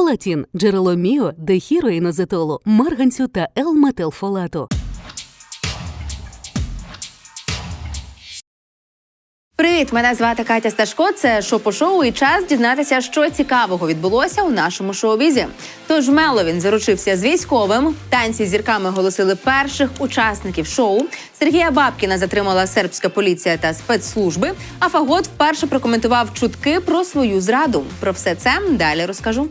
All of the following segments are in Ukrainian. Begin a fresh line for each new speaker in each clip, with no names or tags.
Фолатін – джерело міо, дехіроїнозетолу, марганцю та Л-метилфолату.
Привіт, мене звати Катя Сташко. Це шопо шоу і час дізнатися, що цікавого відбулося у нашому шоу-бізі. Тож Меловін заручився з військовим. Танці зірками оголосили перших учасників шоу. Сергія Бабкіна затримала сербська поліція та спецслужби. А Фагот вперше прокоментував чутки про свою зраду. Про все це далі розкажу.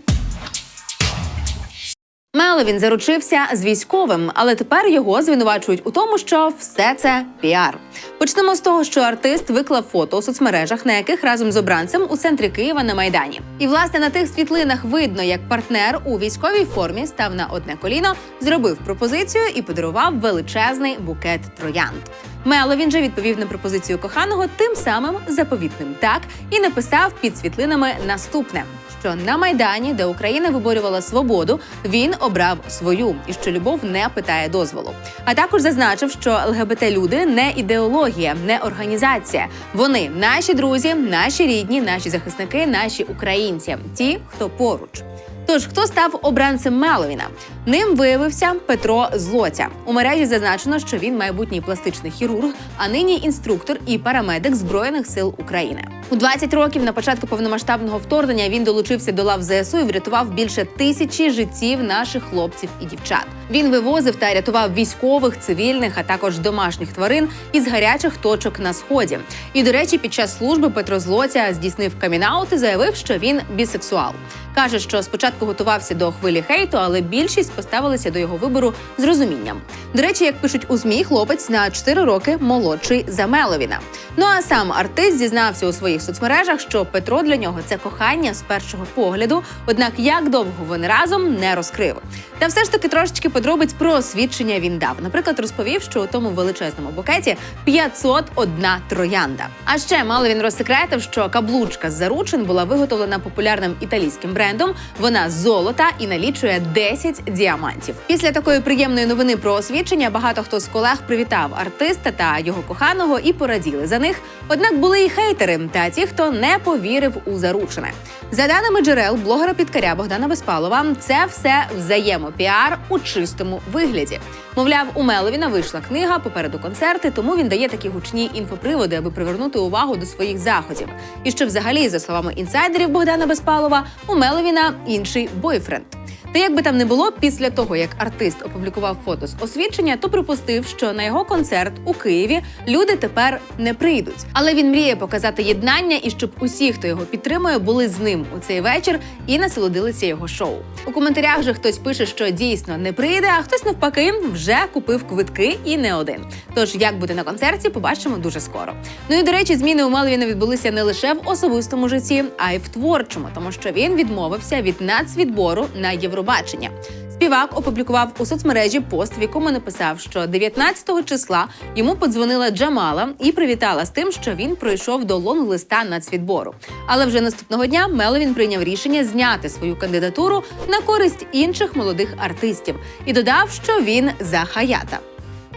Меловін заручився з військовим, але тепер його звинувачують у тому, що все це піар. Почнемо з того, що артист виклав фото у соцмережах, на яких разом з обранцем у центрі Києва на майдані. І власне на тих світлинах видно, як партнер у військовій формі став на одне коліно, зробив пропозицію і подарував величезний букет троянд. Меловін же відповів на пропозицію коханого тим самим заповітним так і написав під світлинами наступне. Що на майдані, де Україна виборювала свободу, він обрав свою і що любов не питає дозволу. А також зазначив, що ЛГБТ люди не ідеологія, не організація. Вони наші друзі, наші рідні, наші захисники, наші українці, ті, хто поруч. Тож, хто став обранцем Меловіна? Ним виявився Петро Злотя. У мережі зазначено, що він майбутній пластичний хірург, а нині інструктор і парамедик Збройних сил України. У 20 років на початку повномасштабного вторгнення він долучився до лав ЗСУ і врятував більше тисячі життів наших хлопців і дівчат. Він вивозив та рятував військових, цивільних, а також домашніх тварин із гарячих точок на сході. І до речі, під час служби Петро Злотя здійснив камінаут і заявив, що він бісексуал. Каже, що спочатку готувався до хвилі хейту, але більшість поставилися до його вибору з розумінням. До речі, як пишуть у змі, хлопець на 4 роки молодший за Меловіна. Ну а сам артист зізнався у своїх соцмережах, що Петро для нього це кохання з першого погляду. Однак як довго вони разом не розкрив. Та все ж таки трошечки подробиць про освідчення він дав. Наприклад, розповів, що у тому величезному букеті 501 троянда. А ще мало він розсекретив, що каблучка з заручин була виготовлена популярним італійським брендом. Вона золота і налічує 10 діамантів. Після такої приємної новини про освідчення багато хто з колег привітав артиста та його коханого і пораділи за них. Однак були і хейтери та ті, хто не повірив у заручене. За даними джерел блогера підкаря Богдана Безпалова, це все взаємопіар у чистому вигляді. Мовляв, у Меловіна вийшла книга, попереду концерти, тому він дає такі гучні інфоприводи, аби привернути увагу до своїх заходів. І що, взагалі, за словами інсайдерів Богдана Безпалова, у Меловіна інший бойфренд. Та як би там не було, після того як артист опублікував фото з освідчення, то припустив, що на його концерт у Києві люди тепер не прийдуть. Але він мріє показати єднання і щоб усі, хто його підтримує, були з ним у цей вечір і насолодилися його шоу. У коментарях же хтось пише, що дійсно не прийде, а хтось навпаки вже купив квитки і не один. Тож як буде на концерті, побачимо дуже скоро. Ну і до речі, зміни у Мелвіна відбулися не лише в особистому житті, а й в творчому, тому що він відмовився від нацвідбору на Євробачення. Співак опублікував у соцмережі пост, в якому написав, що 19 числа йому подзвонила Джамала і привітала з тим, що він пройшов до лонг-листа нацвідбору. Але вже наступного дня Меловін прийняв рішення зняти свою кандидатуру на користь інших молодих артистів і додав, що він за хаята.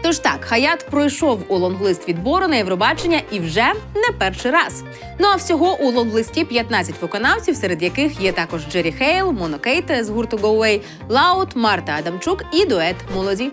Тож так, Хаят пройшов у лонглист відбору на Євробачення і вже не перший раз. Ну а всього у лонглисті 15 виконавців, серед яких є також Джері Хейл, Моно Кейте з гурту Go Away, Лаут, Марта Адамчук і дует Молоді.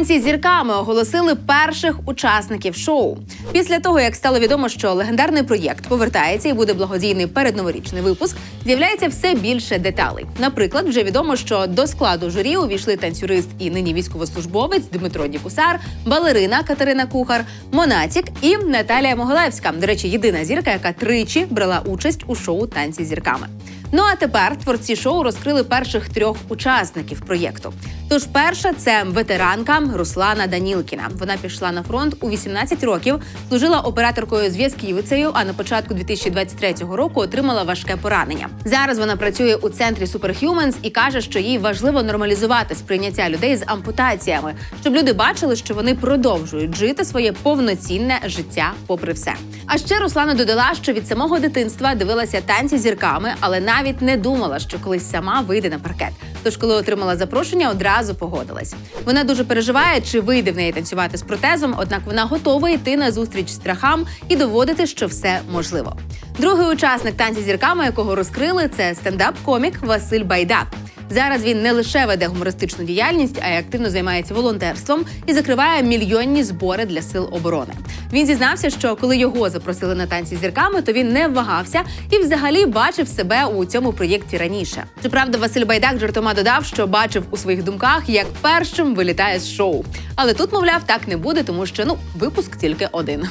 Танці зірками оголосили перших учасників шоу. Після того, як стало відомо, що легендарний проєкт повертається і буде благодійний передноворічний випуск, з'являється все більше деталей. Наприклад, вже відомо, що до складу журі увійшли танцюрист і нині військовослужбовець Дмитро Дікусар, балерина Катерина Кухар, Монатік і Наталія Могилевська. До речі, єдина зірка, яка тричі брала участь у шоу Танці зірками. Ну а тепер творці шоу розкрили перших трьох учасників проєкту. Тож перша це ветеранка Руслана Данілкіна. Вона пішла на фронт у 18 років, служила операторкою зв'язківицею, а на початку 2023 року отримала важке поранення. Зараз вона працює у центрі Superhumans і каже, що їй важливо нормалізувати сприйняття людей з ампутаціями, щоб люди бачили, що вони продовжують жити своє повноцінне життя, попри все. А ще Руслана додала, що від самого дитинства дивилася танці зірками, але навіть не думала, що колись сама вийде на паркет. Тож, коли отримала запрошення, одразу погодилась. Вона дуже переживає, чи вийде в неї танцювати з протезом, однак вона готова йти на зустріч страхам і доводити, що все можливо. Другий учасник танці зірками, якого розкрили, це стендап-комік Василь Байдак. Зараз він не лише веде гумористичну діяльність, а й активно займається волонтерством і закриває мільйонні збори для сил оборони. Він зізнався, що коли його запросили на танці зірками, то він не вагався і взагалі бачив себе у цьому проєкті раніше. Щоправда, Василь Байдак жартома додав, що бачив у своїх думках, як першим вилітає з шоу. Але тут, мовляв, так не буде, тому що ну випуск тільки один.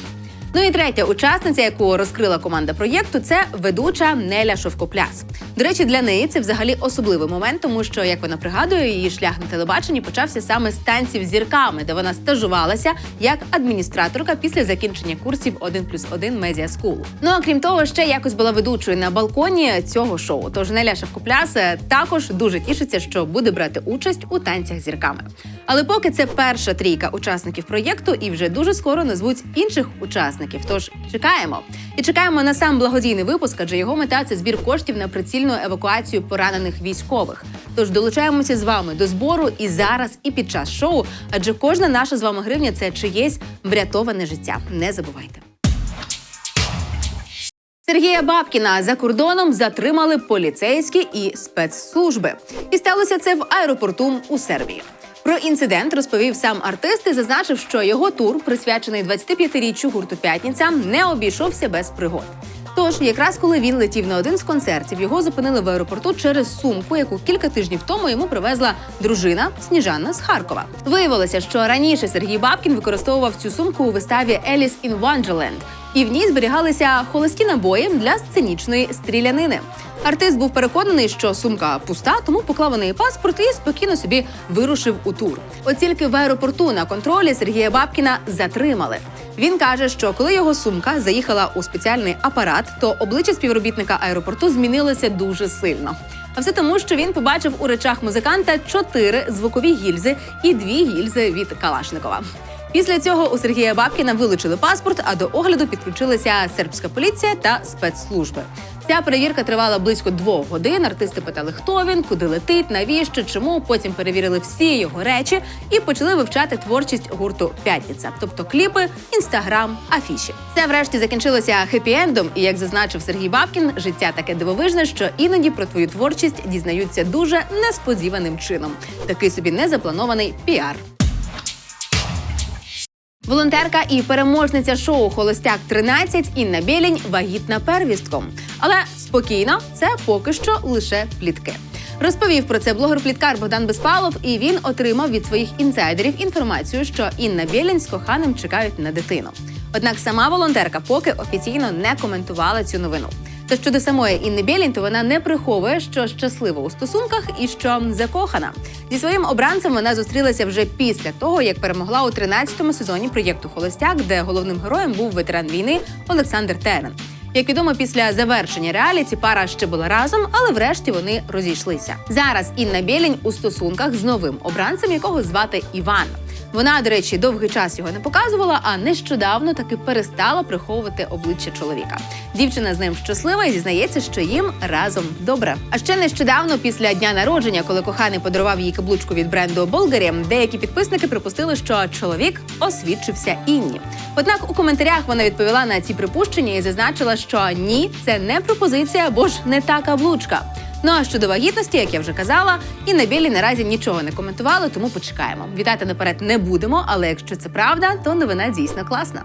Ну і третя учасниця, яку розкрила команда проєкту, це ведуча Неля Шовкопляс. До речі, для неї це взагалі особливий момент, тому що, як вона пригадує, її шлях на телебаченні почався саме з танців зірками, де вона стажувалася як адміністраторка після закінчення курсів 1 плюс 1 Media School. Ну а крім того, ще якось була ведучою на балконі цього шоу. Тож Неля Шовкопляс е, також дуже тішиться, що буде брати участь у танцях зірками. Але поки це перша трійка учасників проєкту, і вже дуже скоро назвуть інших учасників. Тож чекаємо і чекаємо на сам благодійний випуск, адже його мета це збір коштів на прицільну евакуацію поранених військових. Тож долучаємося з вами до збору і зараз, і під час шоу, адже кожна наша з вами гривня це чиєсь врятоване життя. Не забувайте. Сергія Бабкіна за кордоном затримали поліцейські і спецслужби. І сталося це в аеропорту у Сербії. Про інцидент розповів сам артист і зазначив, що його тур, присвячений 25-річчю гурту П'ятниця, не обійшовся без пригод. Тож, якраз коли він летів на один з концертів, його зупинили в аеропорту через сумку, яку кілька тижнів тому йому привезла дружина Сніжана з Харкова. Виявилося, що раніше Сергій Бабкін використовував цю сумку у виставі Еліс ін Wonderland, і в ній зберігалися холості набої для сценічної стрілянини. Артист був переконаний, що сумка пуста, тому поклав у неї паспорт і спокійно собі вирушив у тур. От в аеропорту на контролі Сергія Бабкіна затримали. Він каже, що коли його сумка заїхала у спеціальний апарат, то обличчя співробітника аеропорту змінилося дуже сильно. А все тому, що він побачив у речах музиканта чотири звукові гільзи і дві гільзи від Калашникова. Після цього у Сергія Бабкіна вилучили паспорт, а до огляду підключилася сербська поліція та спецслужби. Ця перевірка тривала близько двох годин. Артисти питали, хто він, куди летить, навіщо, чому. Потім перевірили всі його речі і почали вивчати творчість гурту П'ятниця, тобто кліпи, інстаграм, афіші. Це врешті закінчилося хеппі-ендом, І як зазначив Сергій Бабкін, життя таке дивовижне, що іноді про твою творчість дізнаються дуже несподіваним чином. Такий собі незапланований піар. Волонтерка і переможниця шоу Холостяк 13 Інна Білінь вагітна первістком. Але спокійно, це поки що лише плітки. Розповів про це блогер-пліткар Богдан Безпалов, і він отримав від своїх інсайдерів інформацію, що Інна Білінь з коханим чекають на дитину. Однак сама волонтерка поки офіційно не коментувала цю новину. Та щодо самої Інни Білінь, то вона не приховує, що щаслива у стосунках і що закохана. Зі своїм обранцем вона зустрілася вже після того, як перемогла у 13-му сезоні проєкту Холостяк, де головним героєм був ветеран війни Олександр Терен. Як відомо, після завершення реаліті пара ще була разом, але врешті вони розійшлися. Зараз Інна Білінь у стосунках з новим обранцем, якого звати Іван. Вона, до речі, довгий час його не показувала, а нещодавно таки перестала приховувати обличчя чоловіка. Дівчина з ним щаслива і зізнається, що їм разом добре. А ще нещодавно, після дня народження, коли коханий подарував їй каблучку від бренду Болгарі, деякі підписники припустили, що чоловік освідчився інні. Однак у коментарях вона відповіла на ці припущення і зазначила, що ні, це не пропозиція або ж не та каблучка. Ну а щодо вагітності, як я вже казала, і на білі наразі нічого не коментували, тому почекаємо. Вітати наперед не будемо, але якщо це правда, то новина дійсно класна.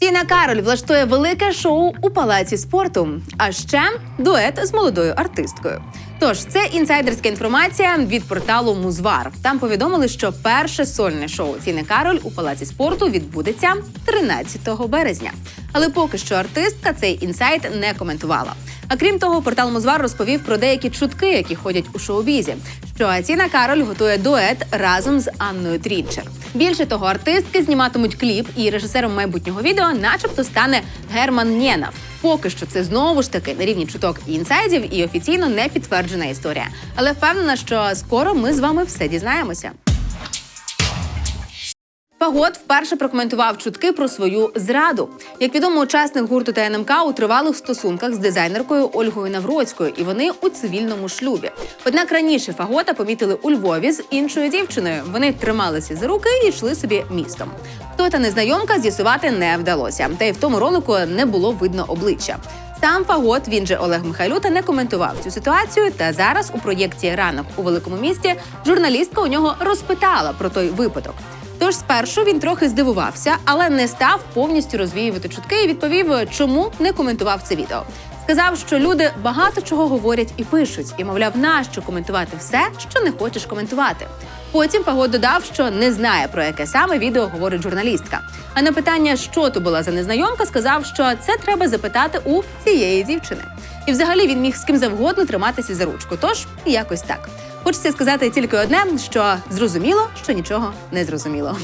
Тіна Кароль влаштує велике шоу у палаці спорту, а ще дует з молодою артисткою. Тож це інсайдерська інформація від порталу Музвар. Там повідомили, що перше сольне шоу Тіни Кароль у палаці спорту відбудеться 13 березня. Але поки що артистка цей інсайт не коментувала. А крім того, портал Музвар розповів про деякі чутки, які ходять у шоу-бізі, що Тіна Кароль готує дует разом з Анною Трінчер. Більше того, артистки зніматимуть кліп, і режисером майбутнього відео, начебто, стане Герман Нєнав. Поки що це знову ж таки на рівні чуток і інсайдів, і офіційно не підтверджена історія. Але впевнена, що скоро ми з вами все дізнаємося. Фагот вперше прокоментував чутки про свою зраду. Як відомо, учасник гурту ТНМК у тривалих стосунках з дизайнеркою Ольгою Навроцькою, і вони у цивільному шлюбі. Однак раніше Фагота помітили у Львові з іншою дівчиною. Вони трималися за руки і йшли собі містом. Хто та незнайомка з'ясувати не вдалося, та й в тому ролику не було видно обличчя. Сам Фагот, він же Олег Михайлюта, не коментував цю ситуацію. Та зараз у проєкті Ранок у великому місті журналістка у нього розпитала про той випадок. Тож спершу він трохи здивувався, але не став повністю розвіювати чутки і відповів, чому не коментував це відео. Сказав, що люди багато чого говорять і пишуть, і мовляв, нащо коментувати все, що не хочеш коментувати. Потім Фагот додав, що не знає про яке саме відео говорить журналістка. А на питання, що то була за незнайомка, сказав, що це треба запитати у цієї дівчини. І взагалі він міг з ким завгодно триматися за ручку. Тож якось так. Хочеться сказати тільки одне: що зрозуміло, що нічого не зрозуміло.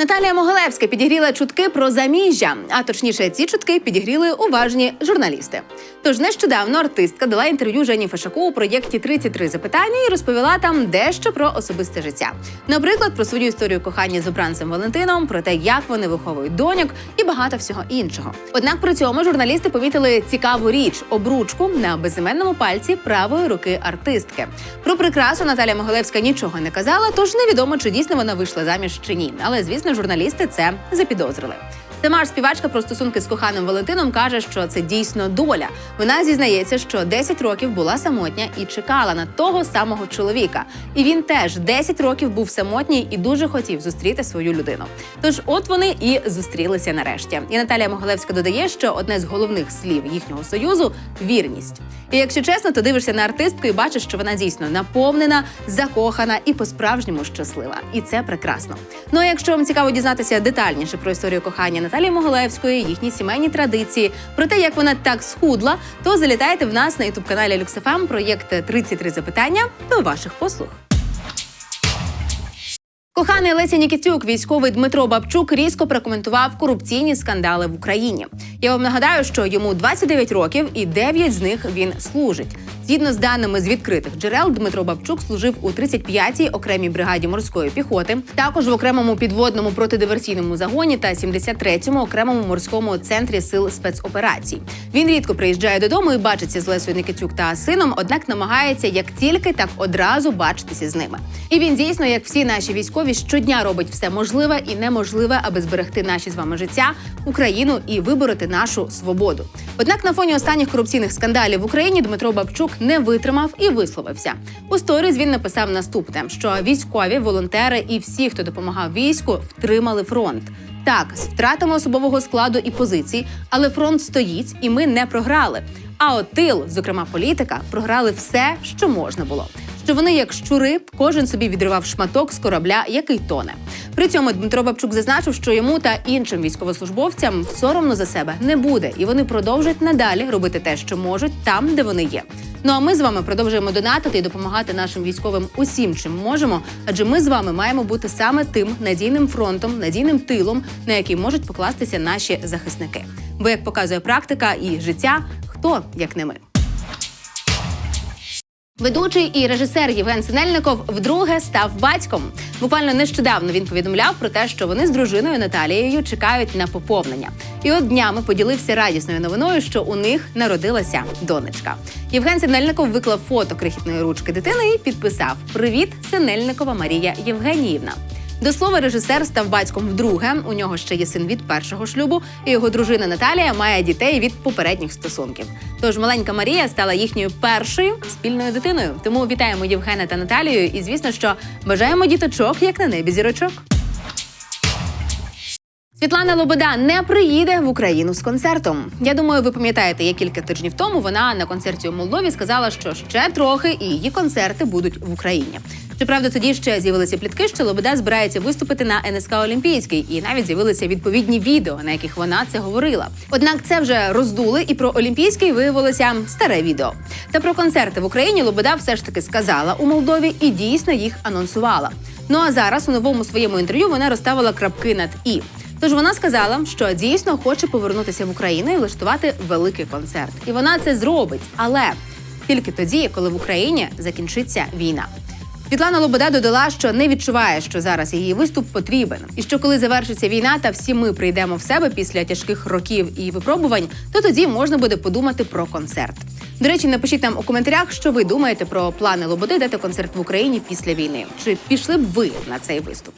Наталія Могилевська підігріла чутки про заміжжя, а точніше, ці чутки підігріли уважні журналісти. Тож нещодавно артистка дала інтерв'ю Жені Фешаку у проєкті «33 запитання і розповіла там дещо про особисте життя. Наприклад, про свою історію кохання з обранцем Валентином, про те, як вони виховують доньок і багато всього іншого. Однак при цьому журналісти помітили цікаву річ обручку на безіменному пальці правої руки артистки. Про прикрасу Наталія Могилевська нічого не казала, тож невідомо, чи дійсно вона вийшла заміж чи ні. Але звісно, журналісти це запідозрили. Сама ж співачка про стосунки з коханим Валентином каже, що це дійсно доля. Вона зізнається, що 10 років була самотня і чекала на того самого чоловіка. І він теж 10 років був самотній і дуже хотів зустріти свою людину. Тож, от вони і зустрілися нарешті. І Наталія Могилевська додає, що одне з головних слів їхнього союзу вірність. І якщо чесно, то дивишся на артистку і бачиш, що вона дійсно наповнена, закохана і по-справжньому щаслива. І це прекрасно. Ну а якщо вам цікаво дізнатися детальніше про історію кохання Наталії Могилевської, їхні сімейні традиції, про те, як вона так схудла, то залітайте в нас на ютуб каналі Люксефам проєкт «33 запитання до ваших послуг. Коханий Леся Нікітюк, військовий Дмитро Бабчук, різко прокоментував корупційні скандали в Україні. Я вам нагадаю, що йому 29 років і 9 з них він служить. Згідно з даними з відкритих джерел, Дмитро Бабчук служив у 35-й окремій бригаді морської піхоти, також в окремому підводному протидиверсійному загоні та 73-му окремому морському центрі сил спецоперацій. Він рідко приїжджає додому і бачиться з Лесою Никитюк та сином, однак намагається як тільки, так одразу бачитися з ними. І він дійсно, як всі наші військові, щодня робить все можливе і неможливе, аби зберегти наші з вами життя, Україну і вибороти нашу свободу. Однак на фоні останніх корупційних скандалів в Україні Дмитро Бабчук не витримав і висловився. У сторіз він написав наступне: що військові, волонтери і всі, хто допомагав війську, втримали фронт. Так, з втратами особового складу і позицій, але фронт стоїть, і ми не програли. А от тил, зокрема політика, програли все, що можна було. Що вони, як щури, кожен собі відривав шматок з корабля, який тоне. При цьому Дмитро Бабчук зазначив, що йому та іншим військовослужбовцям соромно за себе не буде, і вони продовжать надалі робити те, що можуть, там, де вони є. Ну а ми з вами продовжуємо донатити і допомагати нашим військовим усім, чим можемо. Адже ми з вами маємо бути саме тим надійним фронтом, надійним тилом, на який можуть покластися наші захисники. Бо як показує практика і життя, хто як не ми. Ведучий і режисер Євген Синельников вдруге став батьком. Буквально нещодавно він повідомляв про те, що вони з дружиною Наталією чекають на поповнення. І от днями поділився радісною новиною, що у них народилася донечка. Євген Синельников виклав фото крихітної ручки дитини і підписав: Привіт, Синельникова Марія Євгеніївна. До слова, режисер став батьком вдруге. У нього ще є син від першого шлюбу, і його дружина Наталія має дітей від попередніх стосунків. Тож маленька Марія стала їхньою першою спільною дитиною. Тому вітаємо Євгена та Наталію. І звісно, що бажаємо діточок, як на небі зірочок. Світлана Лобода не приїде в Україну з концертом. Я думаю, ви пам'ятаєте, як кілька тижнів тому вона на концерті у Молдові сказала, що ще трохи і її концерти будуть в Україні. Щоправда, тоді ще з'явилися плітки, що Лобода збирається виступити на НСК Олімпійський, і навіть з'явилися відповідні відео, на яких вона це говорила. Однак це вже роздули, і про Олімпійський виявилося старе відео. Та про концерти в Україні Лобода все ж таки сказала у Молдові і дійсно їх анонсувала. Ну а зараз у новому своєму інтерв'ю вона розставила крапки над і. Тож вона сказала, що дійсно хоче повернутися в Україну і влаштувати великий концерт. І вона це зробить, але тільки тоді, коли в Україні закінчиться війна. Світлана Лобода додала, що не відчуває, що зараз її виступ потрібен, і що коли завершиться війна та всі ми прийдемо в себе після тяжких років і випробувань, то тоді можна буде подумати про концерт. До речі, напишіть нам у коментарях, що ви думаєте про плани Лободи дати концерт в Україні після війни. Чи пішли б ви на цей виступ?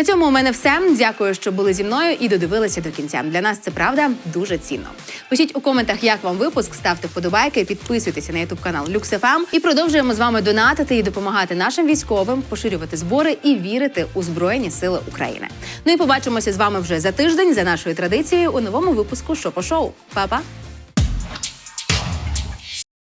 На цьому у мене все. Дякую, що були зі мною і додивилися до кінця. Для нас це правда дуже цінно. Пишіть у коментах, як вам випуск, ставте вподобайки, підписуйтеся на ютуб канал LuxFM і продовжуємо з вами донатити і допомагати нашим військовим, поширювати збори і вірити у Збройні Сили України. Ну і побачимося з вами вже за тиждень за нашою традицією у новому випуску Шопо Шоу. Па-па!